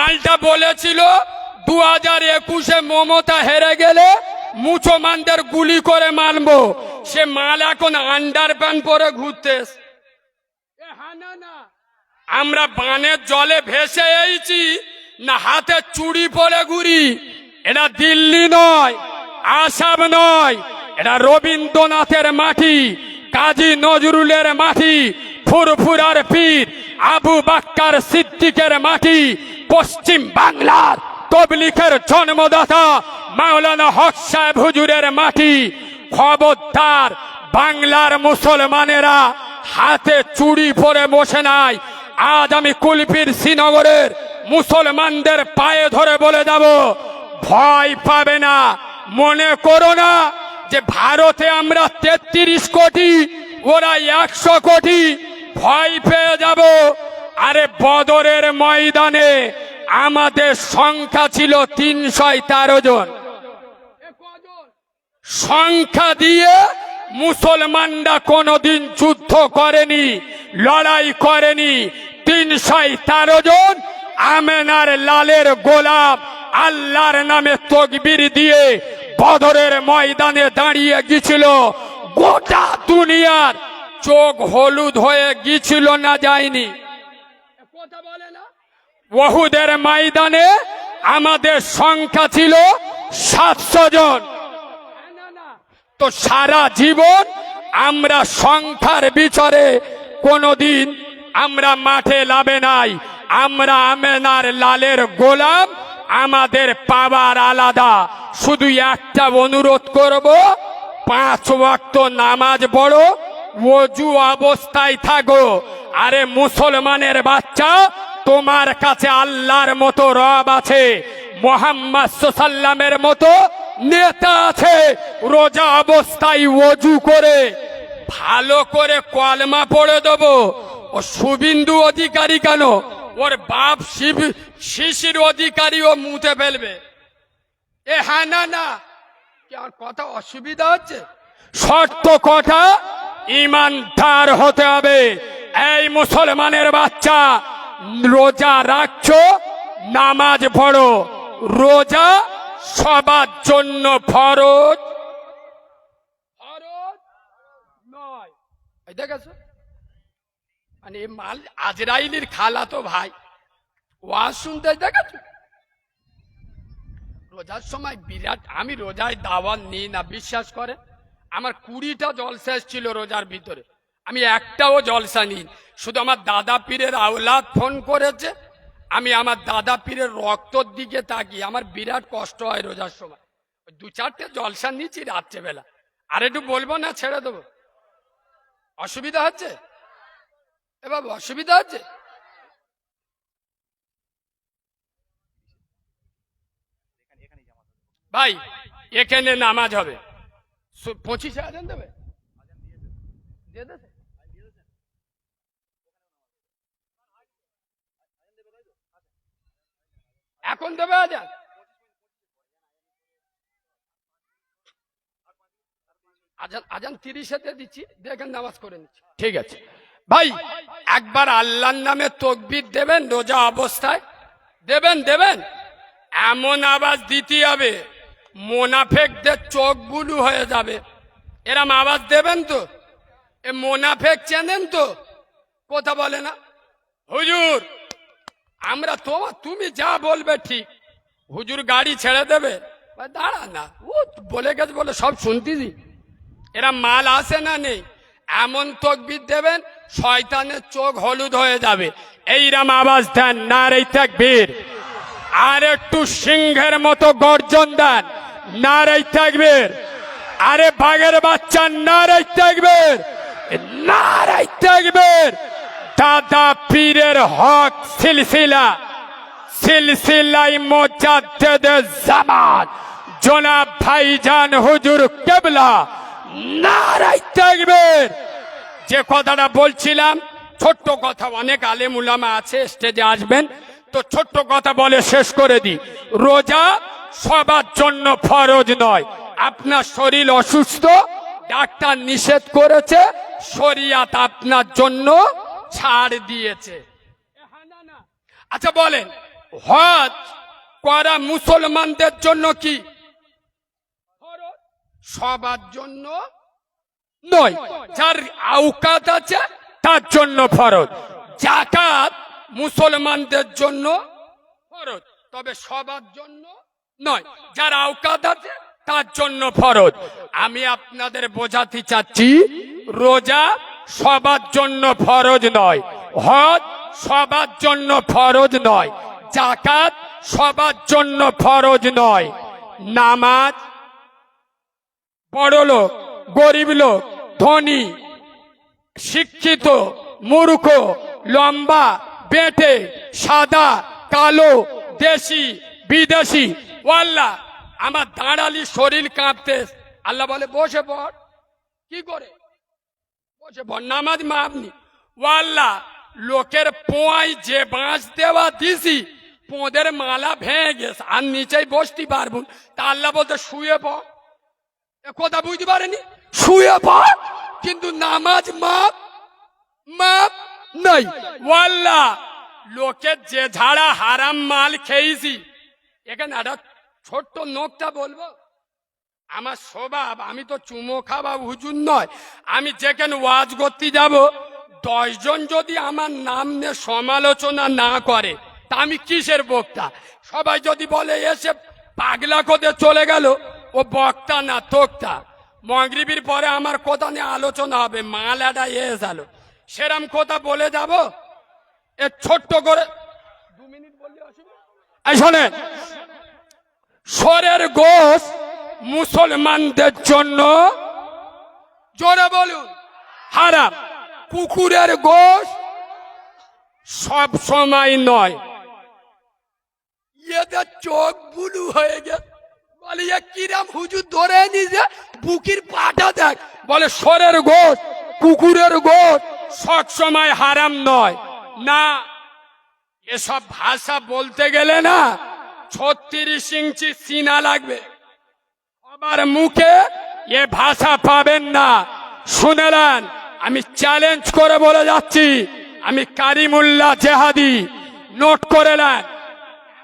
মালটা বলেছিল দু হাজার একুশে মমতা হেরে গেলে মুসলমানদের গুলি করে মারবো। সে মাল এখন আন্ডার প্যান্ট পরে ঘুরতে। আমরা বানের জলে ভেসে এইছি না হাতে চুড়ি পরে ঘুরি। এটা দিল্লি নয়, আসাম নয়, এটা রবীন্দ্রনাথের মাটি, কাজী নজরুলের মাটি, ফুরফুরার পীর, আবু বাক্কার সিদ্দিকের মাটি পশ্চিম বাংলার তবলিখের জন্মদাতা মাওলানা হক সাহেব হুজুরের মাটি। খবরদার বাংলার মুসলমানেরা হাতে চুড়ি পরে বসে নাই। আজ আমি কুলপির শ্রীনগরের মুসলমানদের পায়ে ধরে বলে যাব, ভয় পাবে না। মনে করো না যে ভারতে আমরা তেত্রিশ কোটি, ওরা একশো কোটি, ভয় পেয়ে যাব। আরে বদরের ময়দানে আমাদের সংখ্যা ছিল তিনশো তেরো জন। সংখ্যা দিয়ে মুসলমানরা কোনোদিন যুদ্ধ করেনি, লড়াই করেনি। তিনশো তেরো জন আমেনার লালের গোলাপ আল্লাহর নামে তকবির দিয়ে বদরের ময়দানে দাঁড়িয়ে গিয়েছিল। গোটা দুনিয়ার চোখ হলুদ হয়ে গিয়েছিল না যায়নি। ওহুদের ময়দানে আমাদের সংখ্যা ছিল সাতশো জন। তো সারা জীবন আমরা সংখ্যার বিচারে কোনোদিন আমরা মাঠে লাভে নাই। আমরা আমেনার লালের গোলাম, আমাদের পাবার আলাদা। শুধু একটা অনুরোধ করব, পাঁচ ওয়াক্ত নামাজ পড়ো অজু অবস্থায় থাকো। আরে মুসলমানের বাচ্চা তোমার কাছে আল্লাহর মতো রব আছে, মোহাম্মদ সাল্লামের মতো নেতা আছে। রোজা অবস্থায় ওজু করে, ভালো করে কলমা পড়ে দেবো। ও শুভিন্দু অধিকারী কেন? ওর বাপ শিব, শিশির অধিকারী ও মুতে ফেলবে। এ হ্যাঁ না না কথা অসুবিধা হচ্ছে? শর্ত কথা ইমানদার হতে হবে। এই মুসলমানের বাচ্চা রোজা রাখছো, নামাজ পড়ো। রোজা সবার জন্য ফরজ। নয়। দেখেছ মানে মাল আজরাইলির খালা তো ভাই। শুনতে দেখেছ রোজার সময় বিরাট আমি রোজায় দাওয়াত নিই না, বিশ্বাস করে। আমার কুড়িটা জলসা ছিল রোজার ভিতরে। আমি একটাও জলসা নিই। শুধু আমার দাদা পীরের আওলাদ ফোন করেছে। আমি আমার দাদা পীরের রক্তর দিকে তাকি আমার বিরাট কষ্ট হয় রোজার সময়। দু চারটে জলসা নিচ্ছি রাত্রেবেলা। আর একটু বলব না, ছেড়ে দেবো। অসুবিধা হচ্ছে? এ বাবু, অসুবিধা হচ্ছে? ভাই, এখানে নামাজ হবে। পঁচিশে আজান দেবে? দিয়ে দেবে? এখন দেবে আজান আজান আজান তিরিশেতে দিচ্ছি দেখেন নামাজ করে নিচ্ছি। ঠিক আছে। ভাই, একবার আল্লাহর নামে তকবির দেবেন, রোজা অবস্থায়? দেবেন দেবেন? এমন আওয়াজ দিতে হবে, মোনাফেকদের চোখ বুলু হয়ে যাবে। এরম আওয়াজ দেবেন তো? এ মোনাফেক চেনেন তো? কথা বলে না? হুজুর আমরা তো, তুমি যা বলবে ঠিক। হুজুর গাড়ি ছেড়ে দেবে। দাঁড়া না, ও বলে গেছে বলে সব শুনতেছি এরা মাল আসে না নেই। এমন তকবির দেবেন, শয়তানের চোখ হলুদ হয়ে যাবে। এইরাম আওয়াজ দেন না রে থাকবীর আর একটু সিংহের মতো গর্জন দেন না রে থাকবীর আরে বাঘের বাচ্চা না রে থাকবীর না রে থাকবীর দাদা পীরের হক সিলসিলা। সিলসিলাই মোজাদ্দেদ জামান জনাব ভাইজান হুজুর কেবলা। নারাই থাকবেন যে কথাটা বলছিলাম, ছোট্ট কথা অনেক আলেম উলামা আছে, স্টেজে আসবেন। তো ছোট্ট কথা বলে শেষ করে দিই। রোজা সবার জন্য ফরজ নয়। আপনার শরীর অসুস্থ, ডাক্তার নিষেধ করেছে, শরিয়াত আপনার জন্য ছাড় দিয়েছে। আচ্ছা বলেন, হজ করা মুসলমানদের জন্য কি। সবার জন্য নয়। যার আউকাত আছে, তার জন্য ফরজ। জাকাত মুসলমানদের জন্য ফরজ, তবে সবার জন্য নয়। যার আউকাত আছে, তার জন্য ফরজ। আমি আপনাদের বোঝাতে চাচ্ছি, রোজা সবার জন্য ফরজ নয়। হজ সবার জন্য ফরজ নয়। জাকাত সবার জন্য ফরজ নয়। নামাজ বড় লোক, গরিব লোক, ধনী, শিক্ষিত, মূর্খ, লম্বা, বেটে, সাদা, কালো, দেশি, বিদেশি, ওয়াল্লা, আমার দাঁড়ালি শরীর কাঁপতে। আল্লাহ বলে, বসে পড়। কি করে? পড় নামাজ মাপনি। ওয়াল্লা, লোকের পোয়াই যে বাঁশ দেওয়া দিছি, পোঁদের মালা ভেঙে গেছে। আর নিচেই বসতে পারব তা আল্লাহ বলতে শুয়ে পড়। কথা বুঝতে পারেনি? শুয়ে পড়, কিন্তু নামাজ মাপ মাপ নাই। ওয়াল্লা লোকের যে ঝাড়া হারাম মাল খেয়েছি। এখানে একটা ছোট্ট নোকটা বলব। আমার স্বভাব, আমি তো চুমো খাওয়া হুজুর নয়। আমি যেখানে ওয়াজ করতে যাব দশজন যদি আমার নাম নিয়ে সমালোচনা না করে, তা আমি কিসের বক্তা? সবাই যদি বলে, এসে পাগলা করে চলে গেল, ও বক্তা না তোক্তা? মগরিবির পরে আমার কথা নিয়ে আলোচনা হবে মালাটা এসে গেল। সেরাম কথা বলে যাব, এ ছোট্ট করে দু মিনিট বললে শোনেন, সরের গোশ মুসলমানদের জন্য জোরে বলুন। হারাম। কুকুরের গোশ সব সময় নয়। এদের চোখ বুলু হয়ে গেছে। বলে কিরাম হুজুর ধরে নিজে বুকির পাটা দেখ। বলে সরের গোশ কুকুরের গোশ সব সময় হারাম নয়। না এসব ভাষা বলতে গেলে না ছত্রিশ ইঞ্চি সিনা লাগবে। আমার মুখে এ ভাষা পাবেন না। শুনেলেন, আমি চ্যালেঞ্জ করে বলে যাচ্ছি, আমি কারিমুল্লাহ জেহাদি। নোট করে নেন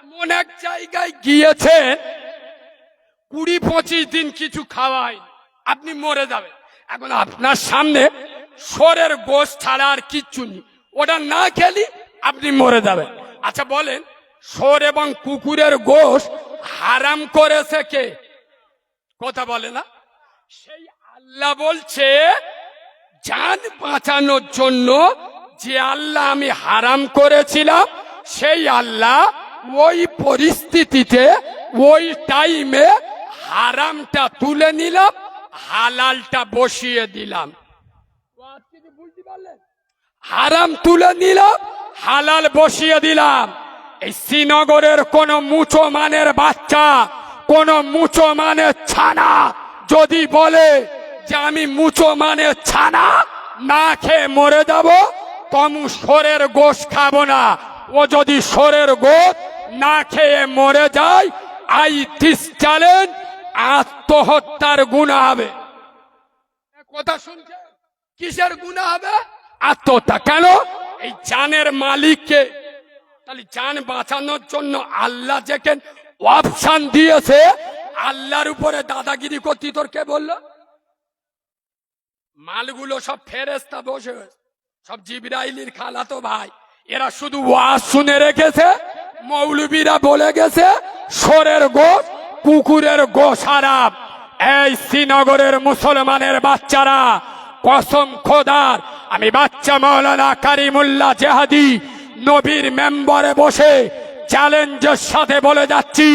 এমন এক জায়গায় গিয়েছে কুড়ি পঁচিশ দিন কিছু খাওয়াই আপনি মরে যাবেন। এখন আপনার সামনে সরের গোশ ছাড়া আর কিচ্ছু নেই। ওটা না খেলি আপনি মরে যাবেন। আচ্ছা বলেন, সর এবং কুকুরের গোশ হারাম করেছে কে? কথা বলে না? সেই আল্লাহ বলছে জান বাঁচানোর জন্য যে আল্লাহ আমি হারাম করেছিলাম, সেই আল্লাহ ওই পরিস্থিতিতে, ওই টাইমে হারামটা তুলে নিলাম, হালালটা বসিয়ে দিলাম। হারাম তুলে নিলাম, হালাল বসিয়ে দিলাম। এই শ্রীনগরের কোন মুচো মানের বাচ্চা কোন মুচো মানের ছানা। যদি বলে যে আমি মুচো মানের ছানা, না খেয়ে মরে যাব তমু সরের গোশ খাব না। ও যদি সরের গোশ না খেয়ে মরে যায় আই দিস চ্যালেঞ্জ, আত্মহত্যার গুণা হবে। কথা শুনছে? কিসের গুণা হবে? আত্মহত্যা। কেন? এই জানের মালিককে। তাহলে জান বাঁচানোর জন্য আল্লাহ যেখানে অপশান দিয়েছে। আল্লাহর উপরে দাদাগিরি করতি, তোর কে বলল? মালগুলো সব ফেরেস্তা বসে। সব জিবরাইলির খালাতো ভাই। এরা শুধু ওয়াজ শুনে রেখেছে, মৌলবীরা বলে গেছে, সরের গোশ, কুকুরের গোশ হারাম। এই শ্রীনগরের মুসলমানের বাচ্চারা, কসম খোদার, আমি বাচ্চা মৌলানা কারিমুল্লাহ জেহাদি, নবীর মেম্বারে বসে চ্যালেঞ্জের সাথে বলে যাচ্ছি,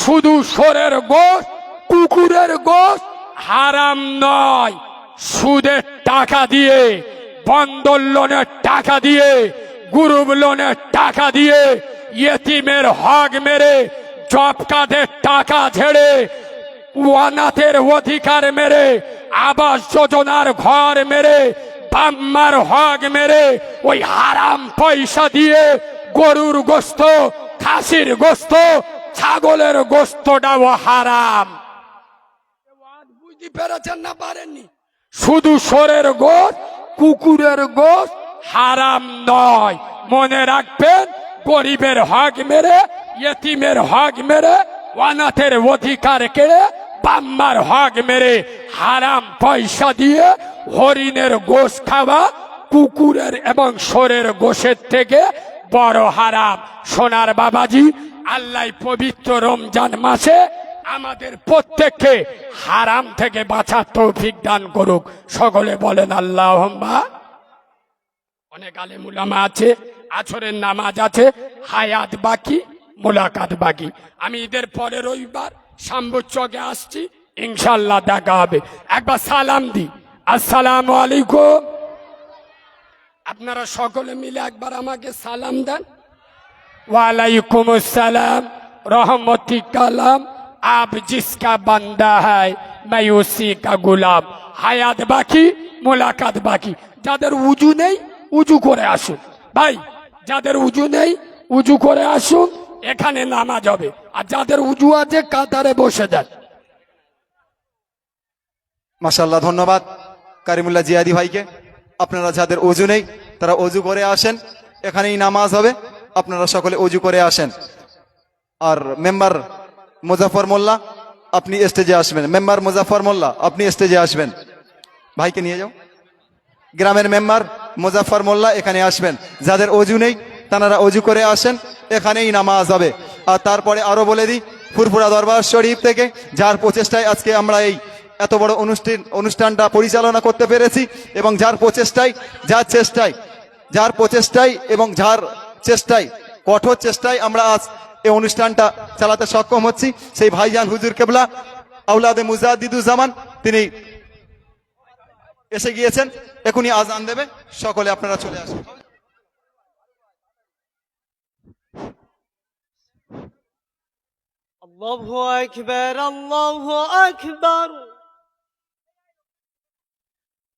শুধু সরের গোশ, কুকুরের গোশ হারাম নয়। সুদের টাকা দিয়ে, বন্দর লোনের টাকা দিয়ে, গ্রুপ লোনের টাকা দিয়ে, ইয়েতিমের হক মেরে জব কার্ডের টাকা ঝেড়ে ওয়ানাথের অধিকার মেরে, আবাস যোজনার ঘর মেরে, বাম্মার হক মেরে, ওই হারাম পয়সা দিয়ে গরুর গোস্ত খাসির গোস্ত ছাগলের গোস্তটাও হারাম। বুঝতে পেরেছেন না পারেননি? শুধু সরের গোশ কুকুরের গোশ হারাম নয়। মনে রাখবেন গরিবের হক মেরে ইয়েতিমের হক মেরে অনাথের অধিকার কেড়ে বাম্মার হক মেরে হারাম পয়সা দিয়ে হরিণের গোশ খাওয়া কুকুরের এবং সরের গোশের থেকে বড় হারাম। সোনার বাবাজি আল্লাহ পবিত্র রমজান মাসে আমাদের প্রত্যেককে হারাম থেকে বাঁচার তৌফিক দান করুক। সকলে বলেন আল্লাহ অনেক আলে মুলামা আছে আছরের নামাজ আছে, হায়াত বাকি, মোলাকাত বাকি। আমি ঈদের পরে রবিবার সাম্বুচকে আসছি ইনশাল্লাহ দেখা হবে। একবার সালাম দি আসসালামু আলাইকুম। আপনারা সকলে মিলে একবার আমাকে সালাম দেন। ওয়ালাইকুম আসসালাম, রহমতি কালাম, আপ জিসকা বান্দা হয় মাই উসি কা গুলাম। হায়াত বাকি, মোলাকাত বাকি। যাদের উজু নেই, উজু করে আসুন। ভাই, যাদের উজু নেই, উজু করে আসুন, এখানে নামাজ হবে। আর যাদের উজু আছে, কাতারে বসে যান। মাসাল্লাহ ধন্যবাদ কারিমুল্লাহ জিয়াদি ভাইকে। আপনারা যাদের অজু নেই, তারা অজু করে আসেন। এখানেই নামাজ হবে, আপনারা সকলে অজু করে আসেন। আর মেম্বার মুজাফর মোল্লা, আপনি স্টেজে আসবেন। মেম্বার মুজাফর মোল্লা, আপনি স্টেজে আসবেন। ভাইকে নিয়ে যাও। গ্রামের মেম্বার মুজাফর মোল্লা এখানে আসবেন। যাদের অজু নেই, তারা অজু করে আসেন। এখানেই নামাজ হবে। আর তারপরে আরও বলে দিই, ফুরফুরা দরবার শরীফ থেকে, যার প্রচেষ্টায় আজকে আমরা এই এত বড় অনুষ্ঠান অনুষ্ঠানটা পরিচালনা করতে পেরেছি এবং যার প্রচেষ্টায় যার চেষ্টায় যার প্রচেষ্টায় এবং যার চেষ্টায় কঠোর চেষ্টায় আমরা আজ এই অনুষ্ঠানটা চালাতে সক্ষম হচ্ছি সেই ভাইজান হুজুর কেবলা আউলাদে মুজাদিদুজ্জামান তিনি এসে গিয়েছেন এখনই আজান দেবে সকলে আপনারা চলে আসুন الله أكبر الله أكبر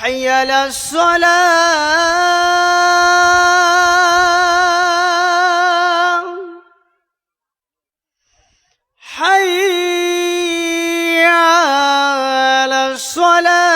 حي للصلاة. حي على الصلاة.